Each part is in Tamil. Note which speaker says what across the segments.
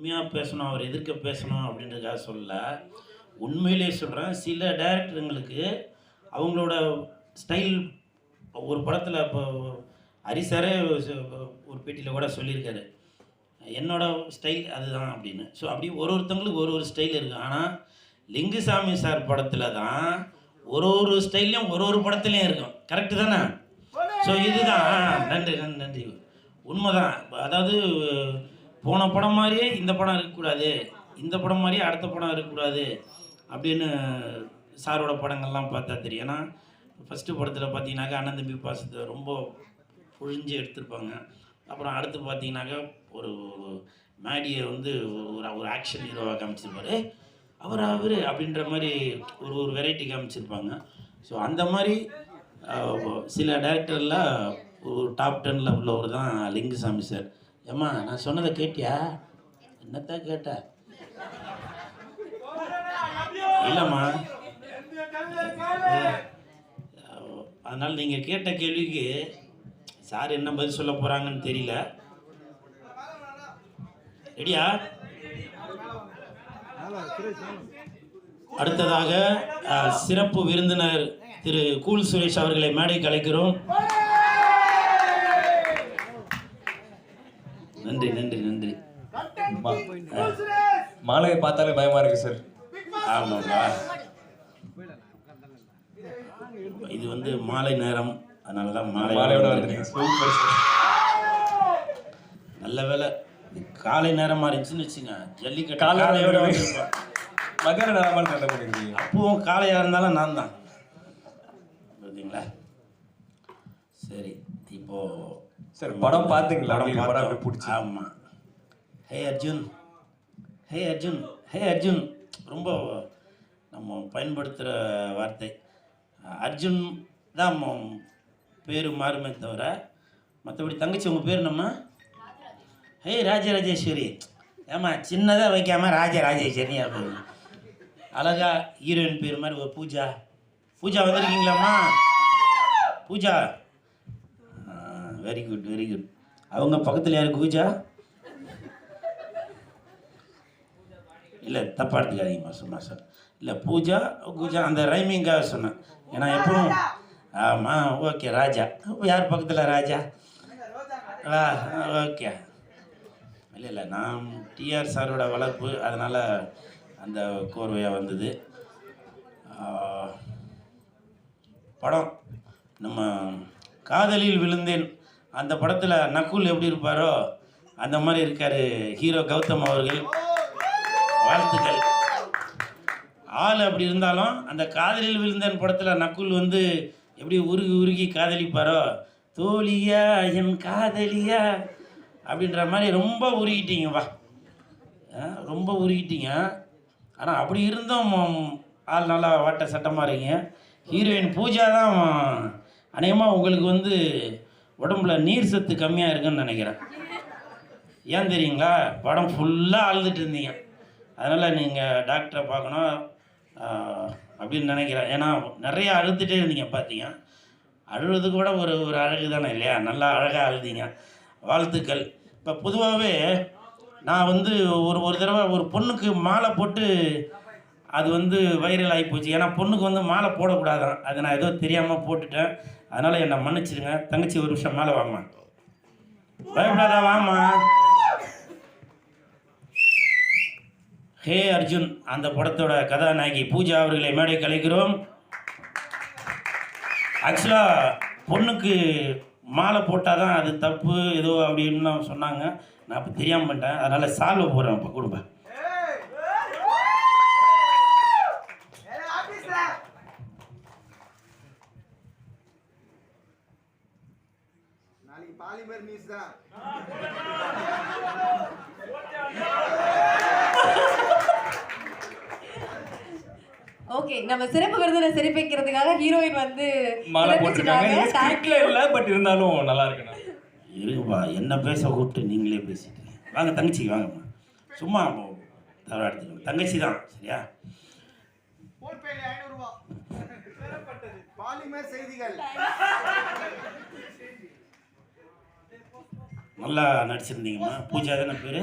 Speaker 1: உண்மையாக பேசணும் அவர் எதிர்க்க பேசணும் அப்படின்றதுக்காக சொல்ல உண்மையிலே சொல்கிறேன் சில டேரக்டருங்களுக்கு அவங்களோட ஸ்டைல் ஒரு படத்தில் இப்போ ஹரிசாரே ஒரு பேட்டியில் கூட சொல்லியிருக்காரு. என்னோட ஸ்டைல் அதுதான் அப்படின்னு. ஸோ அப்படி ஒரு ஒருத்தவங்களுக்கு ஒரு ஒரு ஸ்டைல் இருக்குது ஆனால் லிங்குசாமி சார் படத்தில் தான் ஒரு ஒரு ஸ்டைல்லையும் ஒரு ஒரு படத்துலையும் இருக்கும். கரெக்டு தானே? ஸோ இதுதான். நன்றி நன்றி நன்றி. உண்மைதான். அதாவது போன படம் மாதிரியே இந்த படம் இருக்கக்கூடாது. இந்த படம் மாதிரியே அடுத்த படம் இருக்கக்கூடாது அப்படின்னு சாரோட படங்கள்லாம் பார்த்தா தெரியும். ஏன்னா ஃபஸ்ட்டு படத்தில் பார்த்தீங்கன்னாக்கா அண்ணன் தம்பி பாசத்தை ரொம்ப புழிஞ்சு எடுத்திருப்பாங்க. அப்புறம் அடுத்து பார்த்தீங்கன்னாக்கா ஒரு மேடியை வந்து ஒரு ஒரு ஆக்ஷன் ஹீரோவாக காமிச்சிருப்பார். அவர் அவர் அப்படின்ற மாதிரி ஒரு ஒரு வெரைட்டி காமிச்சிருப்பாங்க. ஸோ அந்த மாதிரி சில டேரக்டரில் ஒரு டாப் டென்னில் உள்ளவர் தான் லிங்குசாமி சார். ஏம்மா நான் சொன்னதை கேட்டியா? என்னத்தான் கேட்ட? இல்லைம்மா. அதனால் நீங்கள் கேட்ட கேள்விக்கு சார் என்ன பதில் சொல்ல போகிறாங்கன்னு தெரியல. ரெடியா? அடுத்ததாக சிறப்பு விருந்தினர் திரு கூல் சுரேஷ் அவர்களை மேடைக்கு அழைக்கிறோம். நன்றி நன்றி நன்றி.
Speaker 2: மாலையை பார்த்தாலே பயமா இருக்கு சார்
Speaker 1: ஆமாப்பா இது வந்து மாலை நேரம். அதனால தான் மாலை
Speaker 2: மாலையோட
Speaker 1: நல்ல வேலை காலை நேரமாக இருந்துச்சுன்னு வச்சுங்க ஜல்லிக்கட்டு
Speaker 2: காலையோட. மகர நேரமான நல்ல பண்ணிருக்கீங்க
Speaker 1: அப்பவும் காளையாக இருந்தாலும் நான் தான். பார்த்தீங்களா சரி இப்போ
Speaker 2: சார் படம் பார்த்தீங்களா படம். அப்படி பிடிச்சி.
Speaker 1: ஆமாம் ஹே அர்ஜுன். ஹே அர்ஜுன். ஹே அர்ஜுன். ரொம்ப நம்ம பயன்படுத்துகிற வார்த்தை. அர்ஜுன் தான் பேர் மாறுமே தவிர மற்றபடி தங்கச்சி உங்கள் பேர் நம்ம ஹே ராஜராஜேஸ்வரி. ஏம்மா சின்னதாக வைக்காம ராஜராஜேஸ்வரி அப்படின்னு அழகா ஹீரோயின் பேர் மாதிரி ஒரு Pooja. Pooja வந்திருக்கீங்களாம்மா? Pooja. Very good very good அவங்க பக்கத்தில் யார் கூஜா இல்லை தப்பாக எடுத்துக்காதீங்கம்மா சும்மா சார். இல்லை பூஜா பூஜா அந்த ரைமிங்காக சொன்னேன். ஏன்னா எப்பவும் ஆமாம் ஓகே ராஜா. யார் பக்கத்தில் ராஜா? ஆ ஓகே. இல்லை இல்லை நான் டிஆர் சாரோட வளர்ப்பு அதனால் அந்த கோர்வையாக வந்தது. படம். நம்ம காதலில் விழுந்தேன். அந்த படத்தில் நக்குல் எப்படி இருப்பாரோ அந்த மாதிரி இருக்கார் ஹீரோ கௌதம் அவர்கள். வாழ்த்துக்கள். ஆள் அப்படி இருந்தாலும் அந்த காதலில் விழுந்தன் படத்தில் நக்குல் வந்து எப்படி உருகி உருகி காதலிப்பாரோ தோழியா என் காதலியா அப்படின்ற மாதிரி ரொம்ப உருகிட்டீங்க வா. ஆ, ரொம்ப உருகிட்டீங்க. ஆனால் அப்படி இருந்தும் ஆள் நல்லா வாட்ட சட்டமாக இருக்கீங்க. ஹீரோயின் பூஜா தான் அநேகமாக உங்களுக்கு வந்து உடம்புல நீர் சத்து கம்மியாக இருக்குன்னு நினைக்கிறேன். ஏன் தெரியுங்களா? படம் ஃபுல்லாக அழுதுட்டு இருந்தீங்க. அதனால் நீங்கள் டாக்டரை பார்க்கணும். அப்படின்னு நினைக்கிறேன். ஏன்னா நிறையா அழுதுகிட்டே இருந்தீங்க பார்த்தீங்க. அழுவது கூட ஒரு ஒரு அழகு தானே இல்லையா? நல்லா அழகாக அழுதீங்க. வாழ்த்துக்கள். இப்போ பொதுவாகவே நான் வந்து ஒரு ஒரு தடவை ஒரு பொண்ணுக்கு மாலை போட்டு அது வந்து வைரல் ஆகி போச்சு. ஏன்னா பொண்ணுக்கு வந்து மாலை போடக்கூடாதான். அது நான் ஏதோ தெரியாமல் போட்டுட்டேன். அதனால் என்னை மன்னிச்சிடுங்க தங்கச்சி ஒரு நிமிஷம் மாலை வாம்மா பயப்படாதா வாம்மா. ஹே அர்ஜுன் அந்த படத்தோட கதாநாயகி பூஜா அவர்களை மேடை கலைக்கிறோம். ஆக்சுவலாக பொண்ணுக்கு மாலை போட்டால் தான் அது தப்பு ஏதோ அப்படின்னு சொன்னாங்க. நான் அப்போ தெரியாமல் பண்ணிட்டேன். அதனால் சால்வை போடுறேன். இப்போ
Speaker 3: கொடுப்பேன். பாலிமர் நியூஸ் தான்.
Speaker 4: ஓகே நம்ம சிறப்பு விருந்தினர் சிறப்பிக்கிறதுக்காக ஹீரோயின் வந்து
Speaker 2: மாலை போட்டிருக்காங்க. ஸ்கிரிப்ட்ல. இல்ல பட் இருந்தாலும் நல்லா இருக்குண்ணா
Speaker 1: இருக்குப்பா என்ன பேச கூப்பிட்டு நீங்களே பேசிட்டு வாங்க தங்கச்சிக்கு வாங்கம்மா. சும்மா தவறா எடுத்துக்கணும் தங்கச்சி தான் சரியா?
Speaker 3: பாலிமர் செய்திகள்.
Speaker 1: நல்லா நடிச்சிருந்தீங்கம்மா. பூஜா தானே பேர்?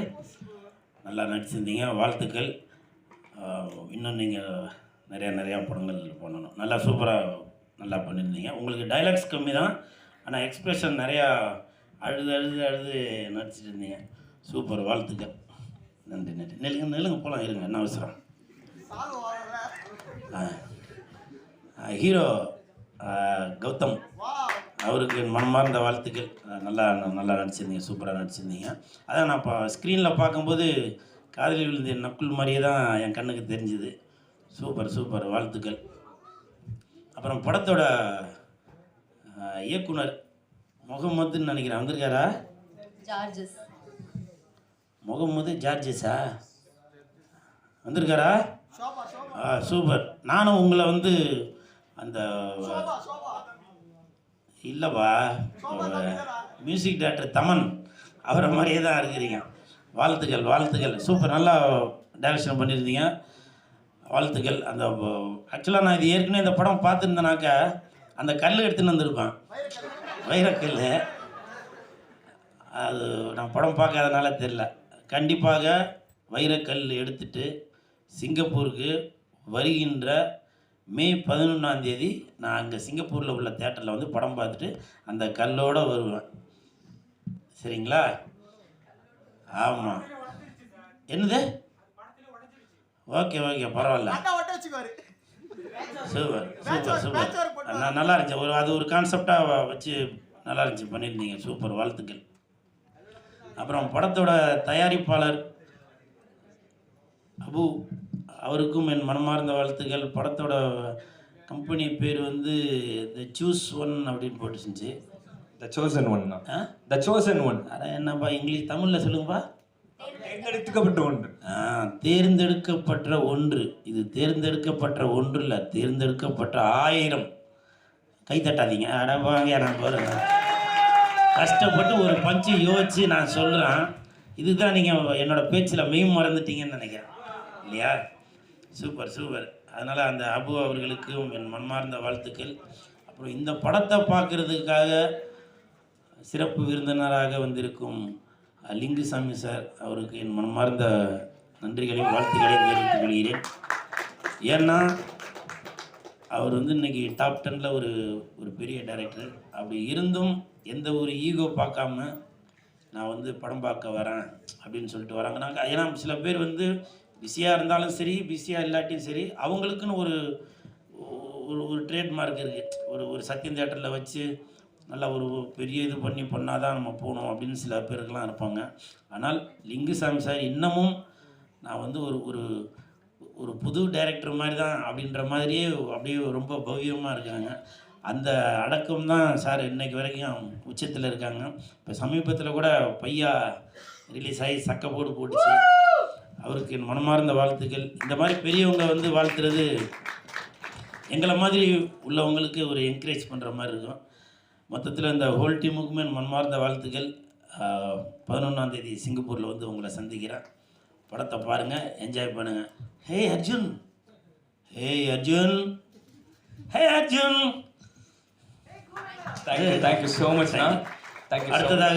Speaker 1: நல்லா நடிச்சிருந்தீங்க. வாழ்த்துக்கள். இன்னும் நீங்கள் நிறையா நிறையா படங்கள் பண்ணணும். நல்லா சூப்பராக நல்லா பண்ணியிருந்தீங்க. உங்களுக்கு டைலாக்ஸ் கம்மி தான் ஆனால் எக்ஸ்ப்ரெஷன் நிறையா அழுது அழுது அழுது நடிச்சிட்டு இருந்தீங்க. சூப்பர். வாழ்த்துக்கள். நன்றி நன்றி. நெல்லுங்க நெல்லுங்க போகலாம் இருங்க. என்ன அவசரம்? ஹீரோ கௌதம்.
Speaker 3: வா
Speaker 1: அவருக்கு என் மனமார்ந்த வாழ்த்துக்கள். நல்லா நல்லா நடிச்சிருந்தீங்க சூப்பராக நடிச்சிருந்தீங்க. அதான் நான் இப்போ ஸ்க்ரீனில் பார்க்கும்போது காதலி விழுந்த நக்குள் மாதிரியே தான் என் கண்ணுக்கு தெரிஞ்சுது. Super super. வாழ்த்துக்கள். அப்புறம் படத்தோட இயக்குனர் முகமதுன்னு நினைக்கிறேன். வந்திருக்காரா?
Speaker 4: ஜார்ஜஸ்.
Speaker 1: முகமது ஜார்ஜஸா? வந்திருக்காரா? ஆ சூப்பர். நானும் உங்களை வந்து அந்த இல்லைப்பா மியூசிக் டைரக்டர் தமன். அவரை மாதிரியே தான் இருக்கிறீங்க. வாழ்த்துக்கள் வாழ்த்துக்கள். சூப்பர். நல்லா டைரக்ஷன் பண்ணியிருந்தீங்க. வாழ்த்துக்கள். அந்த ஆக்சுவலாக நான் இது ஏற்கனவே இந்த படம் பார்த்துருந்தேனாக்கா அந்த கல் எடுத்துன்னு வந்திருப்பேன். வைரக்கல் அது நான் படம் பார்க்காதனால தெரில கண்டிப்பாக வைரக்கல் எடுத்துட்டு சிங்கப்பூருக்கு வருகின்ற மே பதினொன்றாம் தேதி நான் அங்கே சிங்கப்பூரில் உள்ள தேட்டரில் வந்து படம் பார்த்துட்டு அந்த கல்லோடு வருவேன். சரிங்களா? ஆமாம் என்னது? ஓகே ஓகே பரவாயில்ல. Super super super.
Speaker 3: போட்டு
Speaker 1: ந- நல்லா இருந்துச்சு. ஒரு அது ஒரு கான்செப்டாக வச்சு நல்லா இருந்துச்சு. பண்ணியிருந்தீங்க. சூப்பர் வாழ்த்துக்கள். அப்புறம் படத்தோட தயாரிப்பாளர் அபு. அவருக்கும் என் மனமார்ந்த வாழ்த்துக்கள். படத்தோட கம்பெனி பேர் வந்து த சூஸ் ஒன் அப்படின்னு போட்டுருந்துச்சு
Speaker 2: த சோசன் ஒன்
Speaker 1: ஆ?
Speaker 2: த சோசன் ஒன்
Speaker 1: அட என்னப்பா இங்கிலீஷ் தமிழில் சொல்லுங்கப்பா.
Speaker 2: தேர்ந்தெடுக்கப்பட்ட ஒன்று.
Speaker 1: ஆ, தேர்ந்தெடுக்கப்பட்ட ஒன்று. இது தேர்ந்தெடுக்கப்பட்ட ஒன்று இல்லை தேர்ந்தெடுக்கப்பட்ட ஆயிரம். கை தட்டாதீங்க. அட வாங்க நான் பாருங்க. கஷ்டப்பட்டு ஒரு பஞ்சு யோசிச்சு நான் சொல்கிறேன் இதுதான் நீங்கள் என்னோட பேச்சில் மெய் மறந்துட்டீங்கன்னு நினைக்கிறேன். இல்லையா? Super super. அதனால் அந்த அபு அவர்களுக்கும் என் மன்மார்ந்த வாழ்த்துக்கள். அப்புறம் இந்த படத்தை பார்க்குறதுக்காக சிறப்பு விருந்தினராக வந்திருக்கும் லிங்குசாமி சார் அவருக்கு என் மனமார்ந்த நன்றிகளையும் வாழ்த்துக்களையும் தெரிவித்துக் கொள்கிறேன். ஏன்னா அவர் வந்து இன்னைக்கு டாப் டெனில் ஒரு ஒரு பெரிய டைரக்டர் அப்படி இருந்தும் எந்த ஒரு ஈகோ பார்க்காம நான் வந்து படம் பார்க்க வரேன் அப்படின்னு சொல்லிட்டு வராங்க. நாங்கள் ஏன்னா சில பேர் வந்து பிஸியாக இருந்தாலும் சரி பிஸியாக இல்லாட்டியும் சரி அவங்களுக்குன்னு ஒரு ஒரு ஒரு ட்ரேட்மார்க் இருக்குது ஒரு ஒரு சத்தியம் தேட்டரில் வச்சு நல்லா ஒரு பெரிய இது பண்ணி பண்ணால் தான் நம்ம போகணும் அப்படின்னு சில பேருக்கெல்லாம் இருப்பாங்க. ஆனால் லிங்குசாமி சார் இன்னமும் நான் வந்து ஒரு ஒரு ஒரு புது டைரக்டர் மாதிரி தான் அப்படின்ற மாதிரியே அப்படியே ரொம்ப பவ்யமாக இருக்காங்க. அந்த அடக்கம் தான் சார் இன்றைக்கு வரைக்கும் உச்சத்தில் இருக்காங்க. இப்போ சமீபத்தில் கூட பையா ரிலீஸ் ஆகி சக்கை போடு போட்டுச்சு. அவருக்கு என் மனமார்ந்த வாழ்த்துக்கள். இந்த மாதிரி பெரியவங்க வந்து வாழ்த்துறது எங்களை மாதிரி உள்ளவங்களுக்கு ஒரு என்கரேஜ் பண்ணுற மாதிரி இருக்கும். மொத்தத்தில் இந்த ஹோல் டீமுக்குமே என் மனமார்ந்த வாழ்த்துக்கள். பதினொன்றாம் தேதி சிங்கப்பூரில் வந்து உங்களை சந்திக்கிறேன். படத்தை பாருங்கள் என்ஜாய் பண்ணுங்கள் hey Arjun hey Arjun hey Arjun
Speaker 2: thank you thank you so thank you
Speaker 1: அடுத்ததாக